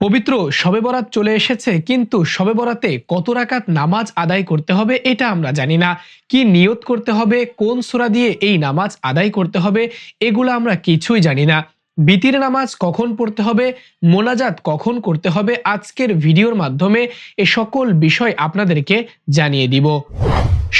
পবিত্র শবে বরাত চলে এসেছে, কিন্তু শবে বরাতে কত রাকাত নামাজ আদায় করতে হবে এটা আমরা জানি না। কি নিয়ত করতে হবে, কোন সূরা দিয়ে এই নামাজ আদায় করতে হবে, এগুলো আমরা কিছুই জানি না। বিতির নামাজ কখন পড়তে হবে, মোনাজাত কখন করতে হবে, আজকের ভিডিওর মাধ্যমে এ সকল বিষয় আপনাদেরকে জানিয়ে দিব।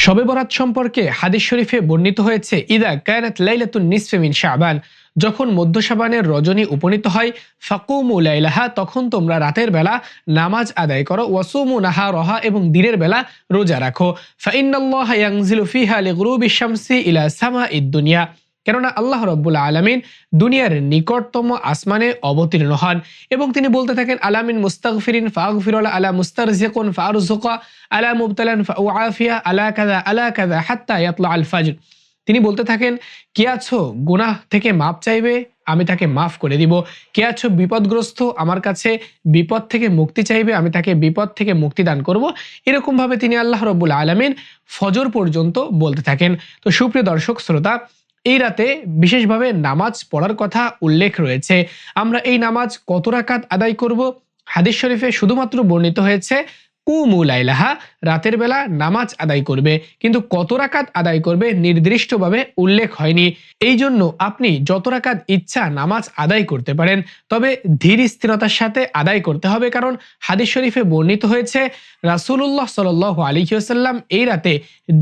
শবে বরাত সম্পর্কে হাদিস শরীফে বর্ণিত হয়েছে, ইদা কায়নাত লাইলাতুন নিসফেমিন শাবান যখন মধ্য সাবানের রজনী উপনীত হয়, ফাকুমু লাইলাহা তখন তোমরা রাতের বেলা নামাজ আদায় করো ওয়াসুমু নাহা রহা এবং দিনের বেলা রোজা রাখো। ফাইনাল্লাহ ইয়াংজিলু ফিহা লিগুরুবি শামসি ইলা সামাইদ দুনিয়া কেননা আল্লাহ রব্বুল আলমিন দুনিয়ার নিকটতম আসমানে অবতীর্ণ হন এবং তিনি বলতে থাকেন আলামিন মুস্তাক মুস্তাগফিরিন ফাগফিরুল্লাহ আলা মুস্তারজিকুন ফারুজুকা আলা মুবতালান ফাউআফিয়া, আলা কাযা আলা কাযা হাত্তা ইয়াতলা আল ফাজর। তিনি বলতে থাকেন, কে আছো? গুনাহ থেকে মাপ চাইবে, আমি তাকে মাফ করে দিব। কে আছো? বিপদগ্রস্ত, আমার কাছে বিপদ থেকে মুক্তি চাইবে, আমি তাকে বিপদ থেকে মুক্তি দান করব। এরকমভাবে তিনি আল্লাহ রব্বুল আলমিন ফজর পর্যন্ত বলতে থাকেন। তো সুপ্রিয় দর্শক, শ্রোতা এই রাতে বিশেষভাবে নামাজ পড়ার কথা উল্লেখ রয়েছে। আমরা এই নামাজ কত রাকাত আদায় করব? হাদিস শরীফে শুধুমাত্র বর্ণিত হয়েছে কুমুলাইলাহা রাতের বেলা নামাজ আদায় করবে। কিন্তু কত রাকাত আদায় করবে নির্দিষ্টভাবে উল্লেখ হয়নি। এই জন্য আপনি যত রাকাত ইচ্ছা নামাজ আদায় করতে পারেন, তবে ধীর স্থিরতার সাথে আদায় করতে হবে কারণ হাদিস শরীফে বর্ণিত হয়েছে রাসুল্লাহ সাল আলিহাসাল্লাম এই রাতে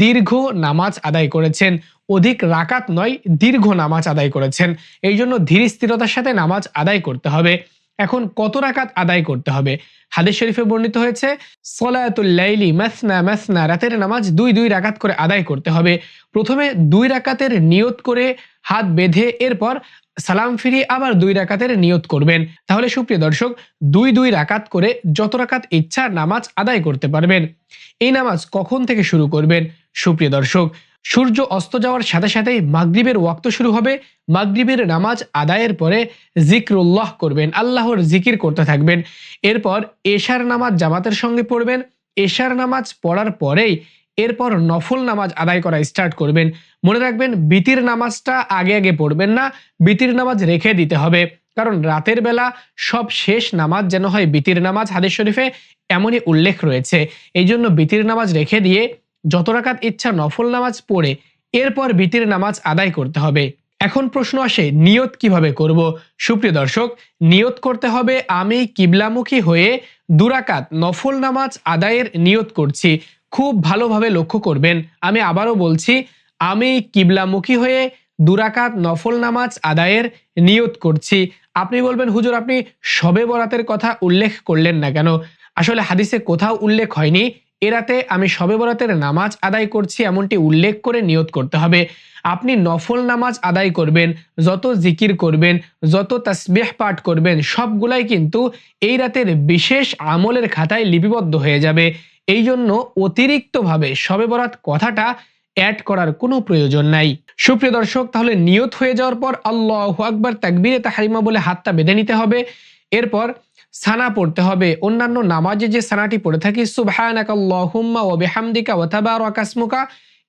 দীর্ঘ নামাজ আদায় করেছেন। অধিক রাকাত নয়, দীর্ঘ নামাজ আদায় করেছেন। এই জন্য ধীর স্থিরতার সাথে নামাজ আদায় করতে হবে। এখন কত রাকাত আদায় করতে হবে? হাদিস শরীফে বর্ণিত হয়েছে সলায়াতুল্লাইলি মাসনা মাসনা রাতের নামাজ দুই দুই রাকাত করে আদায় করতে হবে। প্রথমে দুই রাকাতের নিয়ত করে হাত বেঁধে এরপর সালাম ফিরিয়ে আবার দুই রাকাতের নিয়ত করবেন। তাহলে সুপ্রিয় দর্শক, দুই দুই রাকাত করে যত রাকাত ইচ্ছা নামাজ আদায় করতে পারবেন। এই নামাজ কখন থেকে শুরু করবেন? সুপ্রিয় দর্শক সূর্য অস্ত যাওয়ার সাথে সাথেই মাগরিবের ওয়াক্ত শুরু হবে। মাগরিবের নামাজ আদায়ের পরে জিক্রুল্লাহ করবেন, আল্লাহর জিকির করতে থাকবেন। এরপর এশার নামাজ জামাতের সঙ্গে পড়বেন। এশার নামাজ পড়ার পরেই এরপর নফল নামাজ আদায় করা স্টার্ট করবেন। মনে রাখবেন, বিতির নামাজটা আগে আগে পড়বেন না, বিতির নামাজ রেখে দিতে হবে। কারণ রাতের বেলা সব শেষ নামাজ যেন হয় বিতির নামাজ হাদিস শরীফে এমনই উল্লেখ রয়েছে। এই জন্য বিতির নামাজ রেখে দিয়ে যত রাকাত ইচ্ছা নফল নামাজ পড়ে, এরপর বিতির নামাজ আদায় করতে হবে। এখন প্রশ্ন আসে, নিয়ত কীভাবে করব? সুপ্রিয় দর্শক, নিয়ত করতে হবে আমি কিবলামুখী হয়ে দুরাকাত নফল নামাজ আদায়ের নিয়ত করছি। খুব ভালোভাবে লক্ষ্য করবেন। আমি আবারও বলছি, আমি কিবলামুখী হয়ে দুরাকাত নফল নামাজ আদায়ের নিয়ত করছি। আপনি বলবেন, হুজুর, আপনি সবে বরাতের কথা উল্লেখ করলেন না কেন? আসলে হাদিসে কোথাও উল্লেখ হয়নি। এরাতে আমি শবে বরাতের নামাজ আদায় করছি এমনটি উল্লেখ করে নিয়ত করতে হবে। আপনি নফল নামাজ আদায় করবেন, যত জিকির করবেন, যত তাসবেহ পাঠ করবেন, সবগুলাই কিন্তু এই রাতের বিশেষ আমলের খাতায় লিপিবদ্ধ হয়ে যাবে। এই জন্য অতিরিক্তভাবে শবে বরাত কথাটা অ্যাড করার কোনো প্রয়োজন নাই। সুপ্রিয় দর্শক, তাহলে নিয়ত হয়ে যাওয়ার পর আল্লাহ আকবর তাকবিরে তাহারিমা বলে হাতটা বেঁধে নিতে হবে। এরপর সানা পড়তে হবে। অন্যান্য নামাজে যে সানাটি পড়ে থাকি, সুবহানাকাল্লাহুম্মা ওয়া বিহামদিকা ওয়া তাবারাকাসমুকা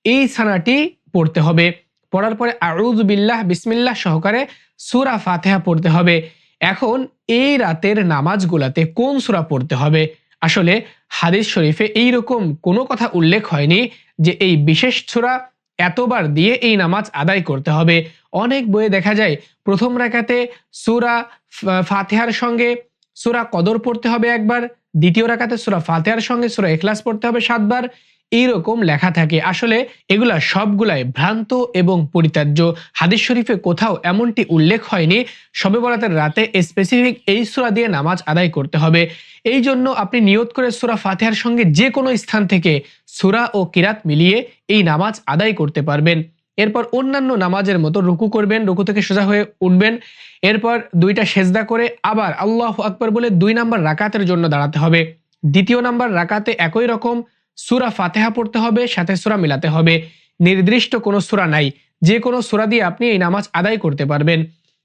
এই সানাটি পড়তে হবে। পড়ার পরে আউযু বিল্লাহ, বিসমিল্লাহ সহকারে সুরা ফাতেহা পড়তে হবে। এখন এই রাতের নামাজগুলাতে কোন সূরা পড়তে হবে? আসলে হাদিস শরীফে এই রকম কোনো কথা উল্লেখ হয়নি যে এই বিশেষ সূরা এতবার দিয়ে এই নামাজ আদায় করতে হবে। অনেক বইয়ে দেখা যায়, প্রথম রাকাতে সুরা ফাতেহার সঙ্গে সুরা কদর পড়তে হবে একবার, দ্বিতীয় রাকাতে সুরা ফাতেহার সঙ্গে সুরা এখলাস পড়তে হবে সাতবার, এইরকম লেখা থাকে। আসলে এগুলা সবগুলাই ভ্রান্ত এবং পরিত্যাজ্য। হাদিস শরীফে কোথাও এমনটি উল্লেখ হয়নি। সবে বরাতের রাতে স্পেসিফিক এই সুরা দিয়ে নামাজ আদায় করতে হবে। এই জন্য আপনি নিয়ত করে সুরা ফাতেহার সঙ্গে যে কোনো স্থান থেকে সুরা ও কিরাত মিলিয়ে এই নামাজ আদায় করতে পারবেন। এরপর অন্যান্য নামাজের মতো রুকু করবেন, রুকু থেকে সোজা হয়ে উঠবেন। এরপর দুইটা সেজদা করে আবার আল্লাহ আকবর বলে দুই নাম্বার রাকাতের জন্য দাঁড়াতে হবে। দ্বিতীয় নাম্বার রাকাতে একই রকম সুরা ফাতেহা পড়তে হবে, সাথে সুরা মিলাতে হবে। নির্দিষ্ট কোনো সুরা নাই, যে কোনো সুরা দিয়ে আপনি এই নামাজ আদায় করতে পারবেন।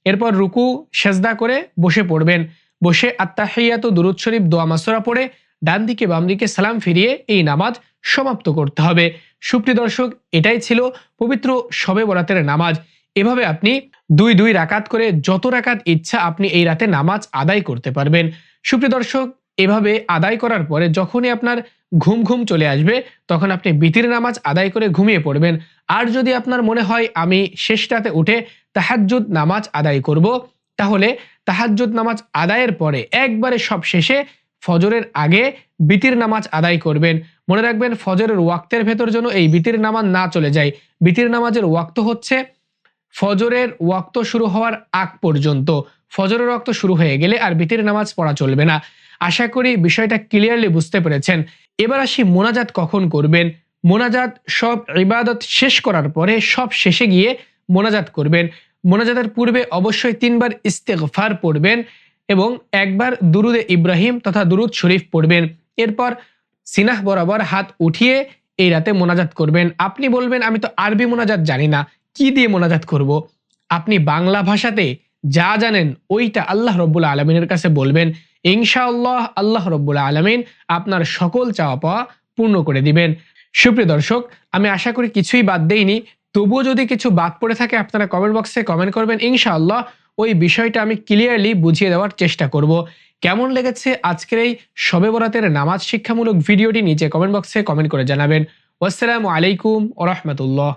এরপর রুকু, সেজদা করে বসে পড়বেন। বসে আত্মাহিয়াত দুরুদ শরীফ, দোয়া মাসুরা পড়ে ডান দিকে বাম দিকে সালাম ফিরিয়ে এই নামাজ সমাপ্ত করতে হবে। সুপ্রিয় দর্শক, এটাই ছিল পবিত্র শবে বরাতের নামাজ। এভাবে আপনি দুই দুই রাকাত করে যত রাকাত ইচ্ছা আপনি এই রাতে নামাজ আদায় করতে পারবেন। সুপ্রিয় দর্শক, এভাবে আদায় করার পরে যখনই আপনার ঘুম ঘুম চলে আসবে, তখন আপনি বিতির নামাজ আদায় করে ঘুমিয়ে পড়বেন। আর যদি আপনার মনে হয় আমি শেষ রাতে উঠে তাহাজ্জুদ নামাজ আদায় করব, তাহলে তাহাজ্জুদ নামাজ আদায়ের পরে একবারে সব শেষে ফজরের আগে বিতির নামাজ আদায় করবেন। মনে রাখবেন ফজরের ওয়াক্তের ভেতর যেন এই বিতির নামাজ না চলে যায়। বিতির নামাজের ওয়াক্ত হচ্ছে ফজরের ওয়াক্ত শুরু হওয়ার আগ পর্যন্ত। ফজরের ওয়াক্ত শুরু হয়ে গেলে আর বিতির নামাজ পড়া চলবে না। আশা করি বিষয়টা ক্লিয়ারলি বুঝতে পেরেছেন। এবার আসি মোনাজাত কখন করবেন। মোনাজাত সব ইবাদত শেষ করার পরে সব শেষে গিয়ে মোনাজাত করবেন। মোনাজাতের পূর্বে অবশ্যই তিনবার ইস্তেগফার পড়বেন। এবং একবার দুরুদে ইব্রাহিম তথা দুরুদ শরীফ পড়বেন। এরপর সিনাহ বরাবর হাত উঠিয়ে এই রাতে মোনাজাত করবেন। আপনি বলবেন, আমি তো আরবি মোনাজাত জানি না, কি দিয়ে মোনাজাত করব? আপনি বাংলা ভাষাতে যা জানেন, ওইটা আল্লাহ রব্বুল আলমিনের কাছে বলবেন। ইনশাআল্লাহ আল্লাহ রব্বুল আলমিন আপনার সকল চাওয়া পাওয়া পূর্ণ করে দিবেন। সুপ্রিয় দর্শক, আমি আশা করি কিছুই বাদ দেইনি। তবুও যদি কিছু বাদ পড়ে থাকে, আপনারা কমেন্ট বক্সে কমেন্ট করবেন। ইনশাআল্লাহ ওই বিষয়টা আমি ক্লিয়ারলি বুঝিয়ে দেওয়ার চেষ্টা করব। কেমন লেগেছে আজকের এই শবে বরাতের নামাজ শিক্ষামূলক ভিডিওটি নিচে কমেন্ট বক্সে কমেন্ট করে জানাবেন। ওয়াসসালামু আলাইকুম ওরহমতুল্লাহ